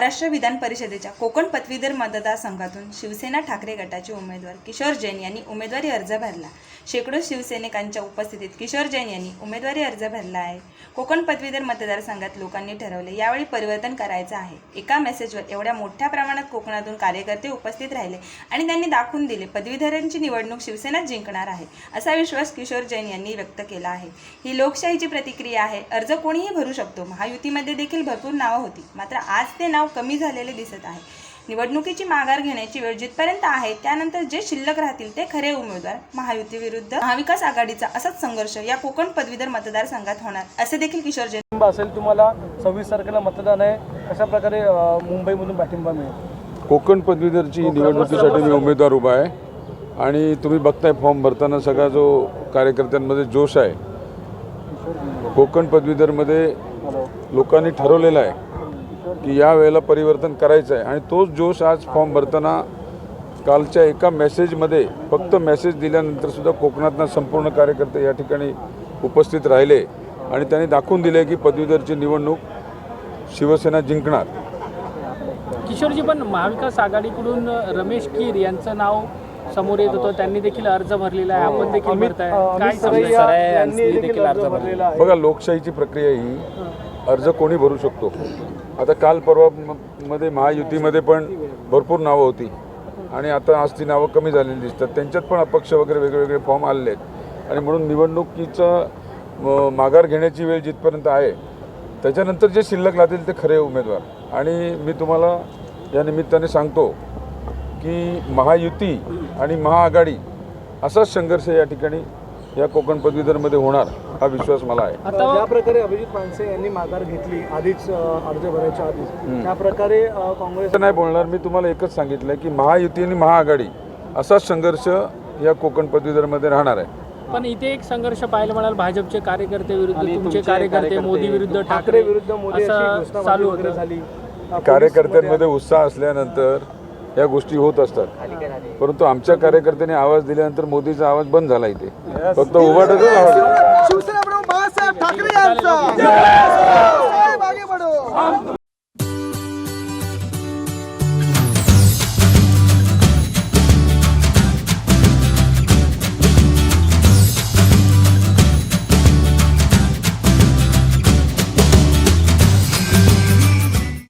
महाराष्ट्र विधान परिषदेच्या कोकण पदवीधर मतदारसंघातून शिवसेना ठाकरे गटाचे उमेदवार किशोर जैन यांनी उमेदवारी अर्ज भरला. शेकडो शिवसैनिकांच्या उपस्थितीत किशोर जैन यांनी उमेदवारी अर्ज भरला आहे. कोकण पदवीधर मतदारसंघात लोकांनी ठरवले यावेळी परिवर्तन करायचं आहे. एका मेसेजवर एवढ्या मोठ्या प्रमाणात कोकणातून कार्यकर्ते उपस्थित राहिले आणि त्यांनी दाखवून दिले पदवीधरांची निवडणूक शिवसेना जिंकणार आहे. असा विश्वास किशोर जैन यांनी व्यक्त केला आहे. ही लोकशाहीची प्रतिक्रिया आहे. अर्ज कोणीही भरू शकतो. महायुतीमध्ये देखील भरपूर नावं होती. मात्र आज ते नाव कमी झालेले दिसत आहे. निवडणुकीची माघार घेण्याची वेळ जिथपर्यंत आहे त्यानंतर जे शिल्लक राहतील ते खरे उमेदवार महायुती विरुद्ध महाविकास आघाडीचा असाच संघर्ष या कोकण पदवीधर मतदारसंघात होणार असे देखील किशोर जैन पाठिंबा असेल तुम्हाला सव्वीस तारखेला मतदान आहे. कशा प्रकारे मुंबईमधून पाठिंबा मिळेल? कोकण पदवीधरची निवडणुकीसाठी मी उमेदवार उभा आहे. आणि तुम्ही बघताय फॉर्म भरताना सगळा जो कार्यकर्त्यांमध्ये जोश आहे. कोकण पदवीधरमध्ये लोकांनी ठरवलेला आहे. की या वेळेला परिवर्तन करायचं आहे. आणि तोच जोश आज फॉर्म भरताना कालच्या एका मेसेजमध्ये फक्त मेसेज दिल्यानंतर सुद्धा कोकणातनं संपूर्ण कार्यकर्ते या ठिकाणी उपस्थित राहिले. आणि त्यांनी दाखवून दिले की पदवीधरची निवडणूक शिवसेना जिंकणार. किशोरजी पण महाविकास आघाडीकडून रमेश कीर यांचं नाव समोर येत होतं. त्यांनी देखील अर्ज भरलेला आहे. आपण देखील भरताय. काय बघा लोकशाहीची प्रक्रिया ही अर्ज कोणी भरू शकतो? आता काल परवा म- मध्ये महायुतीमध्ये पण भरपूर नावं होती. आणि आता आज ती नावं कमी झालेली दिसतात. त्यांच्यात पण अपक्ष वगैरे वेगवेगळे फॉर्म आलेले आहेत. आणि म्हणून निवडणुकीचा म- माघार घेण्याची वेळ जिथपर्यंत आहे त्याच्यानंतर जे शिल्लक राहतील ते खरे उमेदवार. आणि मी तुम्हाला या निमित्ताने सांगतो की महायुती आणि महाआघाडी असाच संघर्ष या ठिकाणी या कोकण पदवीधरमध्ये होणार. हा विश्वास मला आहे. आता ज्या प्रकारे अभिजित मानसे यांनी माघार घेतली आधीच अर्ज भरायच्या आधीच त्या प्रकारे काँग्रेस असं नाही बोलणार मी तुम्हाला एकच सांगितलं की महायुती आणि महाआघाडी असाच संघर्ष या कोकण पदवीधरमध्ये राहणार आहे. पण इथे एक संघर्ष पाहायला मिळाल भाजपचे कार्यकर्ते विरुद्ध तुमचे कार्यकर्ते मोदी विरुद्ध ठाकरे विरुद्ध मोदी असं चालू झाली. कार्यकर्त्यांमध्ये उत्साह असल्यानंतर या गोष्टी होत असतात. परंतु आमच्या कार्यकर्त्यांनी आवाज दिल्यानंतर मोदीचा आवाज बंद झाला इथे. फक्त उभाटच आवाज येतो. शिवसेना प्रमुख बाळासाहेब